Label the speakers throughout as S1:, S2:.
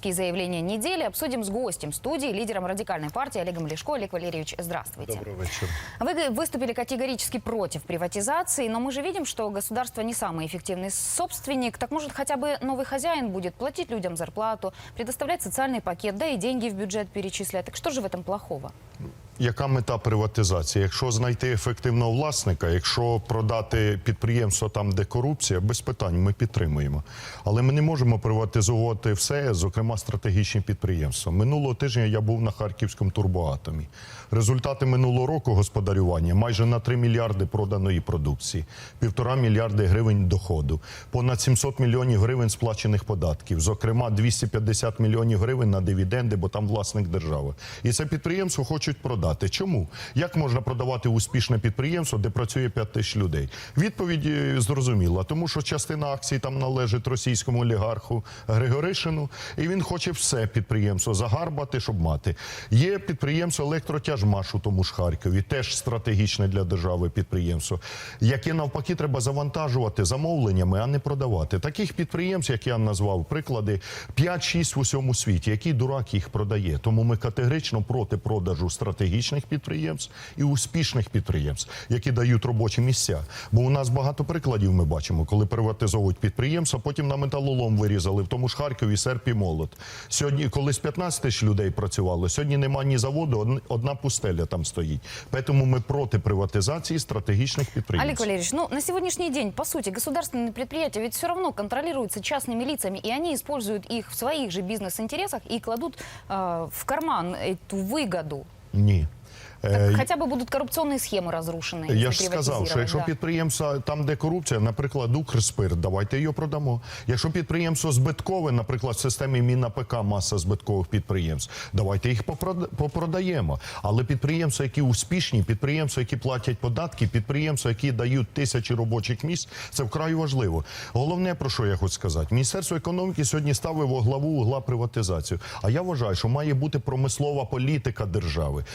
S1: политические заявления недели обсудим с гостем студии, лидером радикальной партии Олегом Лешко. Олег Валерьевич, здравствуйте.
S2: Добрый вечер.
S1: Вы выступили категорически против приватизации, но мы же видим, что государство не самый эффективный собственник. Так может хотя бы новый хозяин будет платить людям зарплату, предоставлять социальный пакет, да и деньги в бюджет перечислять. Так что же в этом плохого?
S2: Яка мета приватизації? Якщо знайти ефективного власника, якщо продати підприємство там, де корупція, без питань ми підтримуємо. Але ми не можемо приватизувати все, зокрема стратегічні підприємства. Минулого тижня я був на харківському турбоатомі. Результати минулого року господарювання майже на 3 мільярди проданої продукції, півтора мільярди гривень доходу, понад 700 мільйонів гривень сплачених податків, зокрема 250 мільйонів гривень на дивіденди, бо там власник держава. І це підприємство хочуть продати. Чому? Як можна продавати успішне підприємство, де працює 5 тисяч людей? Відповідь зрозуміла, тому що частина акцій там належить російському олігарху Григоришину, і він хоче все підприємство загарбати, щоб мати. Є підприємство електротяжмаш у тому ж Харкові, теж стратегічне для держави підприємство, яке навпаки треба завантажувати замовленнями, а не продавати. Таких підприємств, як я назвав, приклади 5-6 в усьому світі. Який дурак їх продає? Тому ми категорично проти продажу стратегічних підприємств і успішних підприємств, які дають робочі місця. Бо у нас багато прикладів ми бачимо, коли приватизовують підприємства, потім на металолом вирізали в тому ж Харкові серп і молот. Сьогодні, колись 15 тисяч людей працювало, сьогодні немає ні заводу, од- одна пустеля там стоїть. Тому ми проти приватизації стратегічних
S1: Олег
S2: підприємств.
S1: Валерьевич, ну на сегодняшний день, по сути, государственные предприятия ведь все равно контролируются частными лицами, и они используют их в своих же бизнес-интересах и кладут э, в карман эту выгоду.
S2: Ні.
S1: Так
S2: Е,
S1: хотя бы будут коррупционные схемы разрушены.
S2: Я
S1: если
S2: ж сказав, що
S1: приватизировать,
S2: якщо
S1: да.
S2: підприємство там, де корупція, наприклад, Укрспирт, давайте його продамо. Якщо підприємство збиткове, наприклад, в системі Міна ПК маса збиткових підприємств, давайте їх попрода- попродаємо. Але підприємства, які успішні, підприємства, які платять податки, підприємства, які дають тисячі робочих місць, це вкрай важливо. Головне про що я хочу сказати, міністерство економіки сьогодні ставить во главу угла приватизацію. А я вважаю, що має бути промислова політика держави.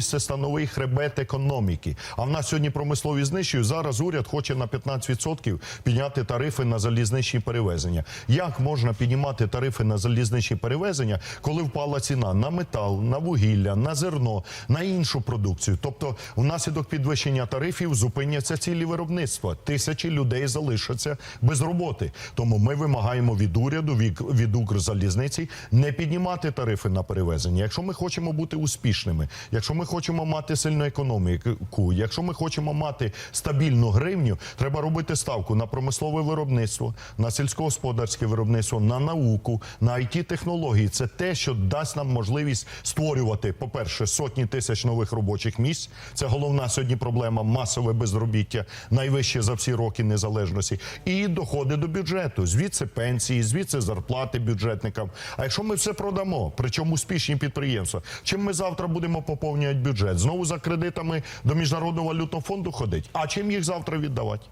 S2: Промисловість це становий хребет економіки. А в нас сьогодні промисловість знищують. Зараз уряд хоче на 15% підняти тарифи на залізничні перевезення. Як можна піднімати тарифи на залізничні перевезення, коли впала ціна на метал, на вугілля, на зерно, на іншу продукцію? Тобто, внаслідок підвищення тарифів зупиняться цілі виробництва. Тисячі людей залишаться без роботи. Тому ми вимагаємо від уряду, від, від Укрзалізниці не піднімати тарифи на перевезення. Якщо ми хочемо бути успішними, якщо ми хочемо мати сильну економіку, якщо ми хочемо мати стабільну гривню, треба робити ставку на промислове виробництво, на сільськогосподарське виробництво, на науку, на it технології. Це те, що дасть нам можливість створювати, по-перше, сотні тисяч нових робочих місць. Це головна сьогодні проблема масове безробіття, найвище за всі роки незалежності, і доходи до бюджету. Звідси пенсії, звідси зарплати бюджетникам. А якщо ми все продамо, причому успішні підприємства, чим ми завтра будемо поповнювати бюджет? Знову за кредитами до міжнародного валютного фонду ходить. А чим їх завтра віддавати?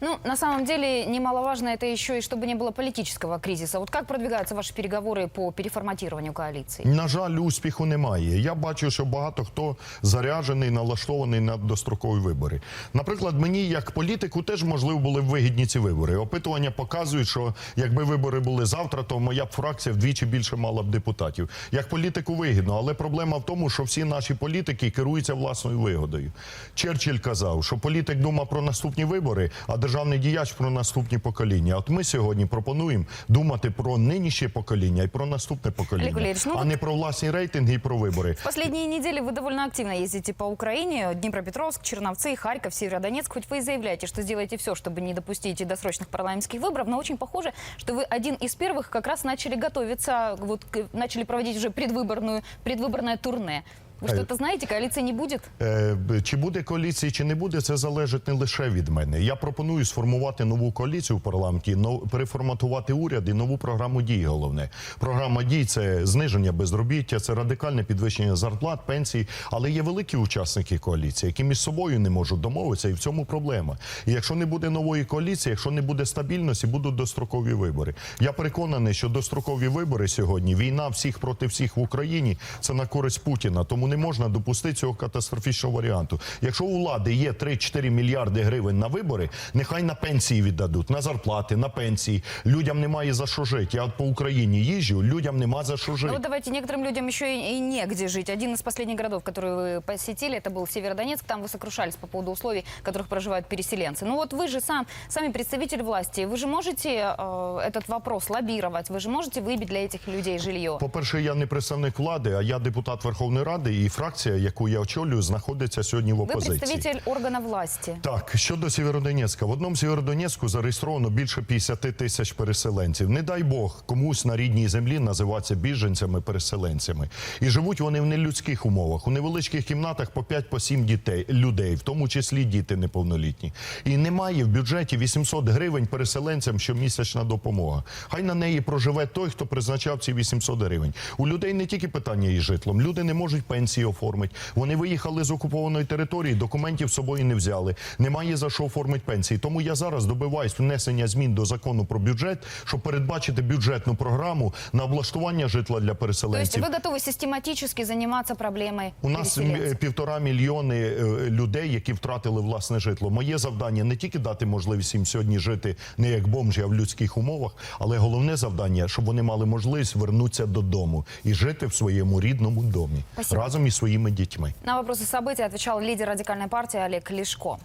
S1: Ну, на самом деле, немаловажно это еще и чтобы не было политического кризиса. Вот как продвигаются ваши переговоры по переформатированию коалиции?
S2: На жаль, успіху немає. Я бачу, що багато хто заряджений, налаштований на дострокові вибори. Наприклад, мені як політику теж можливо були б вигідні ці вибори. Опитування показують, що якби вибори були завтра, то моя б фракція вдвічі більше мала б депутатів. Як політику вигідно, але проблема в тому, що всі наші політики керуються власною вигодою. Черчилль казав, що політик думав про наступні вибори, а державний діяч про наступні покоління. От ми сьогодні пропонуємо думати про нинішнє покоління і про наступне покоління,
S1: Олег Валерійович, ну
S2: а
S1: от-
S2: не про власні рейтинги і про вибори.
S1: В последние недели вы довольно активно ездите по Украине. Днепропетровск, Черновцы, Харьков, Северодонецк. Хоть вы и заявляете, что сделаете все, чтобы не допустить досрочных парламентских выборов, но очень похоже, что вы один из первых как раз начали готовиться, вот, к- начали проводить уже предвыборную, предвыборное турне. Вы
S2: Э,
S1: что-то знаете, коалиции не будет?
S2: Е, Чи буде коаліція, чи не буде, це залежить не лише від мене. Я пропоную сформувати нову коаліцію в парламенті, переформатувати уряд і нову програму дій. Головне програма дій це зниження безробіття, це радикальне підвищення зарплат, пенсій. Але є великі учасники коаліції, які між собою не можуть домовитися, і в цьому проблема. І якщо не буде нової коаліції, якщо не буде стабільності, будуть дострокові вибори. Я переконаний, що дострокові вибори сьогодні війна всіх проти всіх в Україні це на користь Путіна. Тому не не можна допустити цього катастрофічного варіанту. Якщо у влади є 3-4 мільярди гривень на вибори, нехай на пенсії віддадуть, на зарплати, на пенсії. Людям немає за що жити. Я от по Україні їжджу, людям нема за що
S1: Ну
S2: жити.
S1: вот давайте некоторым людям еще и, и негде жить. Один из последних городов, который вы посетили, это был Северодонецк. Там вы сокрушались по поводу условий, в которых проживают переселенцы. Ну вот вы же сам, сами представитель власти, вы же можете э, этот вопрос лоббировать, вы же можете выбить для этих людей жилье.
S2: По-перше, я не представник влади, а я депутат Верховної Ради, і фракція, яку я очолюю, знаходиться сьогодні в опозиції.
S1: представитель органа власти.
S2: Так, щодо Сєвєродонецька. В одному Сєвєродонецьку зареєстровано більше 50 тисяч переселенців. Не дай Бог комусь на рідній землі називатися біженцями, переселенцями. І живуть вони в нелюдських умовах, у невеличких кімнатах по 5 по 7 дітей, людей, в тому числі діти неповнолітні. І немає в бюджеті 800 гривень переселенцям щомісячна допомога. Хай на неї проживе той, хто призначав ці 800 гривень. У людей не тільки питання із житлом, люди не можуть пенсії оформити. Вони виїхали з окупованої території, документів з собою не взяли. Немає за що оформити пенсії. Тому я зараз добиваюсь внесення змін до закону про бюджет, щоб передбачити бюджетну програму на облаштування житла для переселенців.
S1: вы готовы систематически заниматься проблемой
S2: У нас півтора мільйони е, людей, які втратили власне житло. Моє завдання не тільки дати можливість їм сьогодні жити не як бомжі, а в людських умовах, але головне завдання, щоб вони мали можливість вернутися додому і жити в своєму рідному домі
S1: Спасибо.
S2: Разом із своїми дітьми.
S1: На вопросы событий отвечал лидер радикальной партии Олег Лешко.